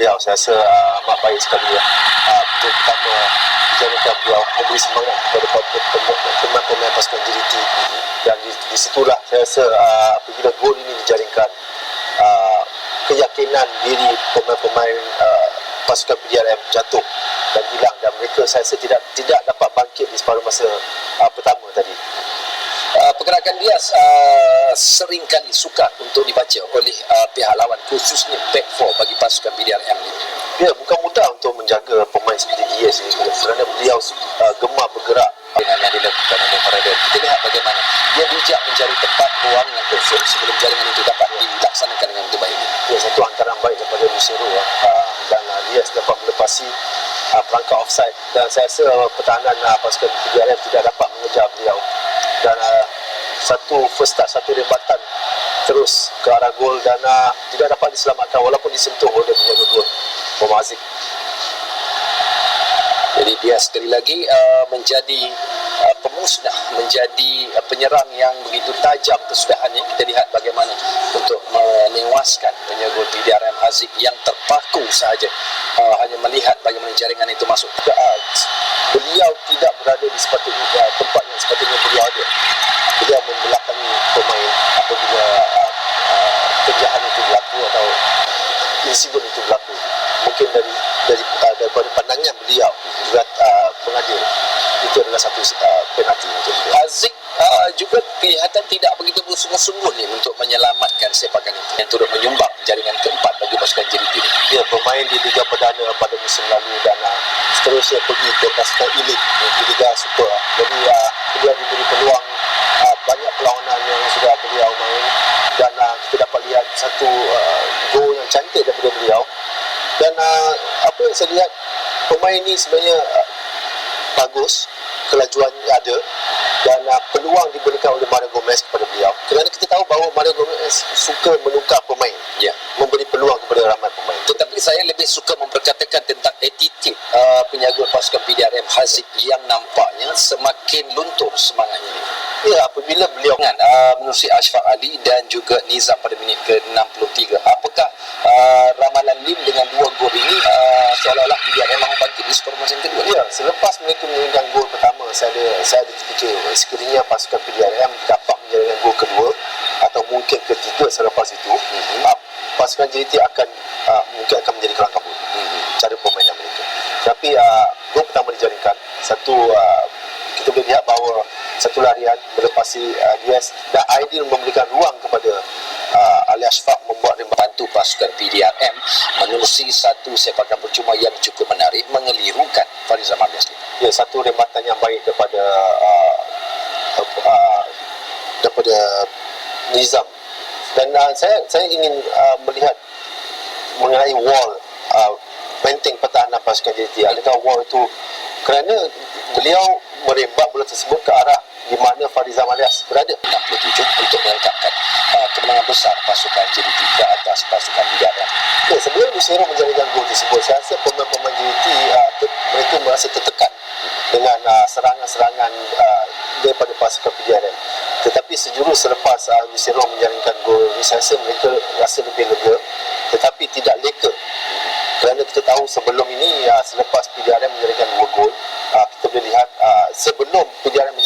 saya rasa uh, amat baik sekali ya. Uh, betul pertama dijadikan beliau memberi semangat kepada pem- pemain-pemain pasukan JDT dan di, di situlah saya rasa uh, apabila gol ini dijaringkan uh, keyakinan diri pemain-pemain uh, pasukan PDRM jatuh dan hilang dan mereka saya rasa tidak tidak dapat bangkit di separuh masa uh, pertama tadi. Pergerakan dia uh, sering kali sukar untuk dibaca oleh uh, pihak lawan khususnya back four bagi pasukan PDRM ini. Ya, bukan mudah untuk menjaga pemain seperti Diaz ini kerana beliau uh, gemar bergerak dengan yang dilakukan oleh Paradel. Kita lihat bagaimana dia bijak mencari tempat ruang yang kosong sebelum jaringan itu dapat dilaksanakan dengan baik. Ya, satu antara baik daripada Lucero uh, dan uh, Diaz dapat melepasi uh, perangkap offside dan saya rasa uh, pertahanan uh, pasukan PDRM tidak dapat mengejar beliau dan uh, satu first touch, satu rebatan terus ke arah gol dan uh, tidak dapat diselamatkan walaupun disentuh oleh penjaga gol Muhammad Aziz. Jadi dia sekali lagi uh, menjadi pemusnah, menjadi uh, penyerang yang begitu tajam kesudahannya. Kita lihat bagaimana untuk menewaskan penjaga PDRM Haziq yang terpaku sahaja uh, hanya melihat bagaimana jaringan itu masuk. Uh, beliau tidak berada di sepatutnya uh, tempat yang sepatutnya beliau ada. Beliau membelakangi pemain apabila uh, uh, kejahatan itu berlaku atau insiden itu berlaku. Mungkin dari dari uh, daripada pandangan beliau juga uh, pengadil itu adalah satu uh, penalti untuk beliau. Haziq uh, juga kelihatan tidak begitu bersungguh-sungguh ni untuk menyelamatkan sepakan itu yang turut menyumbang jaringan keempat bagi pasukan JDT. Dia bermain di Liga Perdana pada musim lalu dan uh, seterusnya pergi ke pasukan elit di Liga Super. Jadi uh, beliau diberi peluang uh, banyak perlawanan yang sudah beliau main dan uh, kita dapat lihat satu uh, gol yang cantik daripada beliau dan uh, apa yang saya lihat pemain ini sebenarnya uh, bagus kelajuan ada dan uh, peluang diberikan oleh Mario Gomez kepada beliau kerana kita tahu bahawa Mario Gomez suka menukar pemain Ya. memberi peluang kepada ramai pemain Tetapi saya lebih suka memperkatakan tentang attitude uh, penjaga pasukan PDRM Haziq yang nampaknya semakin luntur semangatnya. Ya apabila beliau Dengan uh, menerusi Ashfaq Ali dan juga Nizam pada minit ke-63. Apakah uh, ramalan Lim dengan dua gol ini uh, seolah-olah PDRM mahu bangkit di skor yang kedua? Ya, selepas mereka menjaringkan gol pertama, saya ada saya ada terfikir sekiranya pasukan PDRM dapat menjaringkan gol kedua atau mungkin ketiga selepas itu, mm-hmm. pasukan JT akan uh, mungkin akan menjadi kelang kabut mm-hmm. cara permainan mereka. Tapi uh, gol pertama dijaringkan, satu uh, kita boleh lihat bahawa satu larian melepasi uh, Diaz dan Aidil memberikan ruang kepada uh, Ali Ashfaq membuat rembahan Bantu pasukan PDRM menerusi satu sepakan percuma yang cukup menarik mengelirukan Farizal Malias. ya satu rembatan yang baik daripada uh, uh, daripada Nizam. Dan uh, saya saya ingin uh, melihat mengenai wall uh, benteng pertahanan pasukan JT adakah wall itu kerana beliau merembak bola tersebut ke arah di mana Farizal Malias berada 67 untuk melengkapkan uh, kemenangan besar pasukan JDT ke atas pasukan PDRM. Ya, sebelum Lucero menjaringkan gol tersebut, saya rasa pemain-pemain JT uh, ter- mereka merasa tertekan dengan uh, serangan-serangan uh, daripada pasukan PDRM. Tetapi sejurus selepas uh, Lucero menjaringkan gol saya rasa mereka rasa lebih lega tetapi tidak leka. Kerana kita tahu sebelum ini, uh, selepas PDRM menjaringkan dua gol, uh, kita boleh lihat uh, sebelum